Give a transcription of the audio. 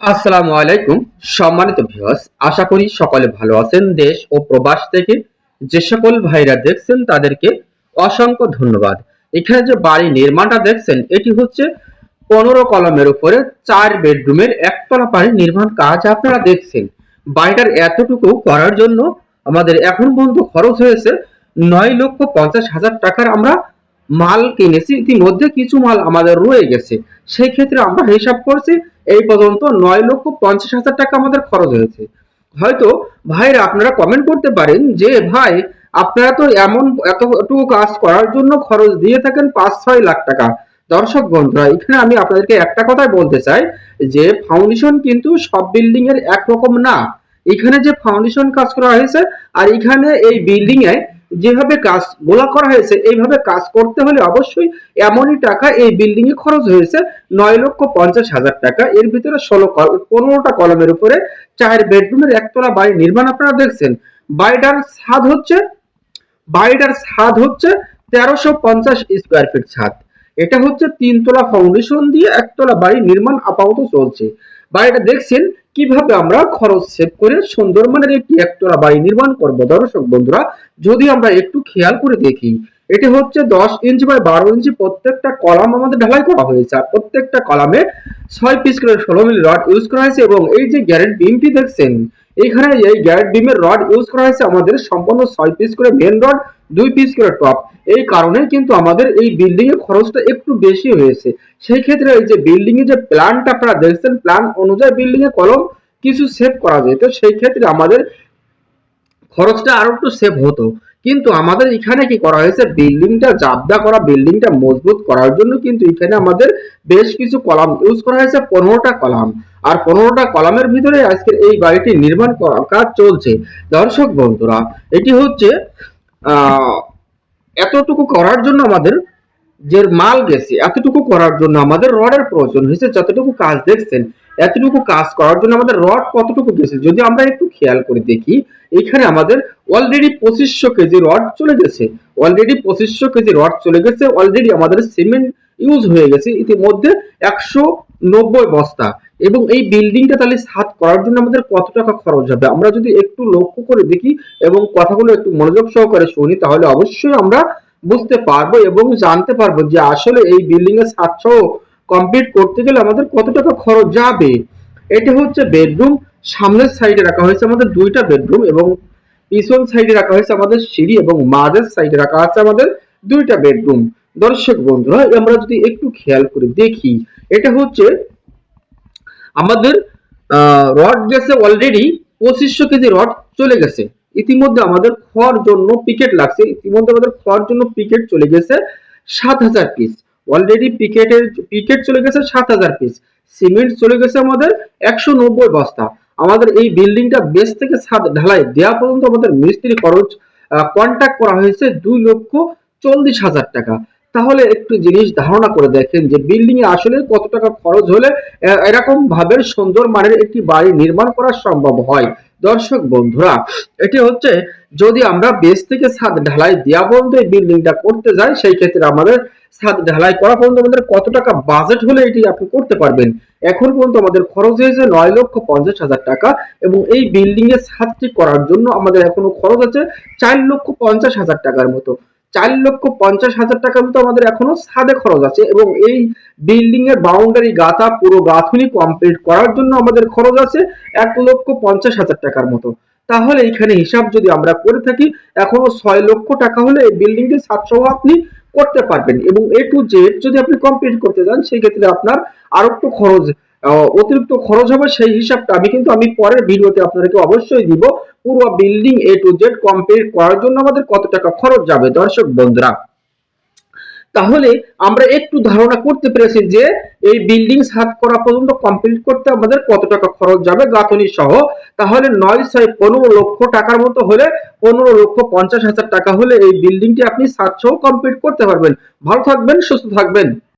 আসসালামু আলাইকুম, সম্মানিত ভিউয়ার্স আশা করি সকলে ভালো আছেন দেশ ও প্রবাস থেকে। যে সকল ভাইরা দেখছেন তাদেরকে অসংখ্য ধন্যবাদ। এখানে যে বাড়ি নির্মাণটা দেখছেন, এটি হচ্ছে পনেরো কলমের উপরে চার বেডরুমের একতলা বাড়ি নির্মাণ কাজ আপনারা দেখছেন। বাড়িটার এতটুকু করার জন্য আমাদের এখন পর্যন্ত খরচ হয়েছে নয় লক্ষ পঞ্চাশ হাজার টাকার আমরা মাল কিনেছি। ইতিমধ্যে কিছু মাল আমাদের রয়ে গেছে। সেই ক্ষেত্রে আমরা হিসাব করছি এই পর্যন্ত নয় লক্ষ পঞ্চাশ হাজার টাকা আমাদের খরচ হয়েছে। হয়তো ভাইরা আপনারা কমেন্ট করতে পারেন যে, ভাই, আপনারা তো এমন এতটুকু কাজ করার জন্য খরচ দিয়ে থাকেন পাঁচ ছয় লাখ টাকা। দর্শক বন্ধুরা, এখানে আমি আপনাদেরকে একটা কথাই বলতে চাই যে ফাউন্ডেশন কিন্তু সব বিল্ডিং এর একরকম না। এখানে যে ফাউন্ডেশন কাজ করা হয়েছে আর এখানে এই বিল্ডিং এ যেভাবে কাজ গোলা করা হয়েছে, এইভাবে কাজ করতে হলে অবশ্যই এমনই টাকা এই বিল্ডিং এ খরচ হয়েছে। নয় লক্ষ পঞ্চাশ হাজার টাকা। এর ভিতরে ষোলো পনেরোটা কলমের উপরে চার বেডরুমের একতলা বাড়ি নির্মাণ আপনারা দেখছেন। বাড়িটার ছাদ হচ্ছে, বাড়িটার ছাদ হচ্ছে তেরোশো পঞ্চাশ স্কোয়ার ফিট ছাদ। এটা হচ্ছে তিনতলা ফাউন্ডেশন দিয়ে একতলা বাড়ি নির্মাণ আপাতত চলছে। বাড়িটা দেখছেন কীভাবে আমরা খরচ সেভ করে সুন্দর মানের একটি একতলা বাড়ি নির্মাণ করব? দর্শক বন্ধুরা, যদি আমরা একটু খেয়াল করে দেখি, এটি হচ্ছে দশ ইঞ্চি বাই বারো ইঞ্চি প্রত্যেকটা কলাম আমাদের ঢালাই করা হয়েছে। আর প্রত্যেকটা কলামে ছয় পিস করে ষোলো মিলি রড ইউজ করা হয়েছে এবং এই যে গ্যারেন্টি বিমটি দেখছেন এইখানে এই গ্যারেট বিমের রড ইউজ করা হয়েছে আমাদের সম্পূর্ণ ছয় পিস করে মেন রড, দুই পিস করে টপ এই কারণে কিন্তু আমাদের এই বিল্ডিং এর খরচটা একটু বেশি হয়েছে। সেই ক্ষেত্রে এই যে বিল্ডিং এর যে প্ল্যানটা আপনারা দেখছেন প্ল্যান অনুযায়ী বিল্ডিং এ কলম কিছু সেভ করা যেত। সেই ক্ষেত্রে আমাদের খরচটা আরও একটু সেভ হতো। কিন্তু আমাদের এখানে কি করা হয়েছে? বিল্ডিংটা জাবদা করা বিল্ডিংটা মজবুত করার জন্য কিন্তু এখানে আমাদের বেশ কিছু কলাম ইউজ করা হয়েছে, পনেরোটা কলাম। আর পনেরোটা কলামের ভিতরে আজকের এই বাড়িটি নির্মাণ কাজ চলছে। দর্শক বন্ধুরা, এটি হচ্ছে, আহ, এতটুকু করার জন্য আমাদের যে মাল গেছে, এতটুকু করার জন্য আমাদের রডের প্রয়োজন হয়েছে, যতটুকু কাজ দেখছেন, এতটুকু কাজ করার জন্য আমাদের রড কতটুকু গেছে, যদি আমরা একটু খেয়াল করে দেখি, এখানে আমাদের অলরেডি পঁচিশশো কেজি রড চলে গেছে অলরেডি পঁচিশশো কেজি রড চলে গেছে অলরেডি আমাদের সিমেন্ট ইউজ হয়ে গেছে, ইতিমধ্যে একশো নব্বই বস্তা, এবং এই বিল্ডিংটা তাহলে সাত করার জন্য আমাদের কত টাকা খরচ হবে? আমরা যদি একটু লক্ষ্য করে দেখি, এবং কথাগুলো একটু মনোযোগ সহকারে শুনি, তাহলে অবশ্যই আমরা বুঝতে পারব এবং জানতে পারব যে আসলে এই বিল্ডিং এর সাতশো কমপ্লিট করতে গেলে আমাদের কত টাকা খরচ যাবে। এটা হচ্ছে বেডরুম সামনের সাইডে রাখা হয়েছে আমাদের দুইটা বেডরুম এবং পিছন সাইডে রাখা হয়েছে আমাদের সিঁড়ি এবং মাঝের সাইডে রাখা আছে আমাদের দুইটা বেডরুম দর্শক বন্ধুরা, আমরা যদি একটু খেয়াল করে দেখি, এটা হচ্ছে আমাদের রড গেছে অলরেডি পঁচিশশো কেজি রড চলে গেছে। ইতিমধ্যে আমাদের খোয়ার জন্য পিকেট লাগছে। ইতিমধ্যে আমাদের খোয়ার জন্য পিকেট চলে গেছে সাত হাজার পিস অলরেডি পিকেটের পিকেট চলে গেছে সাত হাজার পিস সিমেন্ট চলে গেছে আমাদের একশো নব্বই বস্তা। আমাদের এই বিল্ডিংটা বেস থেকে ছাদ ঢালাই দেওয়া পর্যন্ত আমাদের মিস্ত্রি খরচ কন্ট্যাক্ট করা হয়েছে দুই লক্ষ চল্লিশ হাজার টাকা। তাহলে একটু জিনিস ধারণা করে দেখেন যে বিল্ডিং এ আসলে কত টাকা খরচ হলে এরকম ভাবে সুন্দর মানের একটি বাড়ি নির্মাণ করা সম্ভব হয়। দর্শক বন্ধুরা, এটি হচ্ছে যদি আমরা বেস থেকে ছাদ ঢালাই দেওয়া পর্যন্ত এই বিল্ডিংটা করতে যাই, সেই ক্ষেত্রে আমাদের ছাদ ঢালাই করা পর্যন্ত আমাদের কত টাকা বাজেট হলে এটি আপনি করতে পারবেন? এখন পর্যন্ত আমাদের খরচ হয়েছে নয় লক্ষ পঞ্চাশ হাজার টাকা এবং এই বিল্ডিং এর ছাদটি করার জন্য আমাদের এখনও খরচ আছে চার লক্ষ পঞ্চাশ হাজার টাকার মতো। চার লক্ষ পঞ্চাশ হাজার টাকার মতো আমাদের এখনও সাদে খরচ আছে এবং এই বিল্ডিং এর বাউন্ডারি গাঁথা পুরো গাঁথুনি কমপ্লিট করার জন্য আমাদের খরচ আছে এক লক্ষ পঞ্চাশ হাজার টাকার মতো। তাহলে এখানে হিসাব যদি আমরা করে থাকি, এখনও ছয় লক্ষ টাকা হলে এই বিল্ডিং এর সাতশো আপনি করতে পারবেন এবং এ টু জেড যদি আপনি কমপ্লিট করতে চান সেই ক্ষেত্রে আপনার আরও একটু খরচ অতিরিক্ত খরচ হবে সেই হিসাবটা আমি কিন্তু আমি পরের ভিডিওতে আপনাদেরকে অবশ্যই দিব। পুরো building A to Z complete করার জন্য আমাদের কত টাকা খরচ যাবে, দর্শক বন্ধুরা? তাহলে আমরা একটু ধারণা করতে পেরেছি যে এই বিল্ডিং সাত করা পর্যন্ত কমপ্লিট করতে আমাদের কত টাকা খরচ যাবে গাঁথনি সহ। তাহলে নয় ছয় পনেরো লক্ষ টাকার মতো হলে পনেরো লক্ষ পঞ্চাশ হাজার টাকা হলে এই বিল্ডিংটি আপনি সাত সহ কমপ্লিট করতে পারবেন। ভালো থাকবেন, সুস্থ থাকবেন।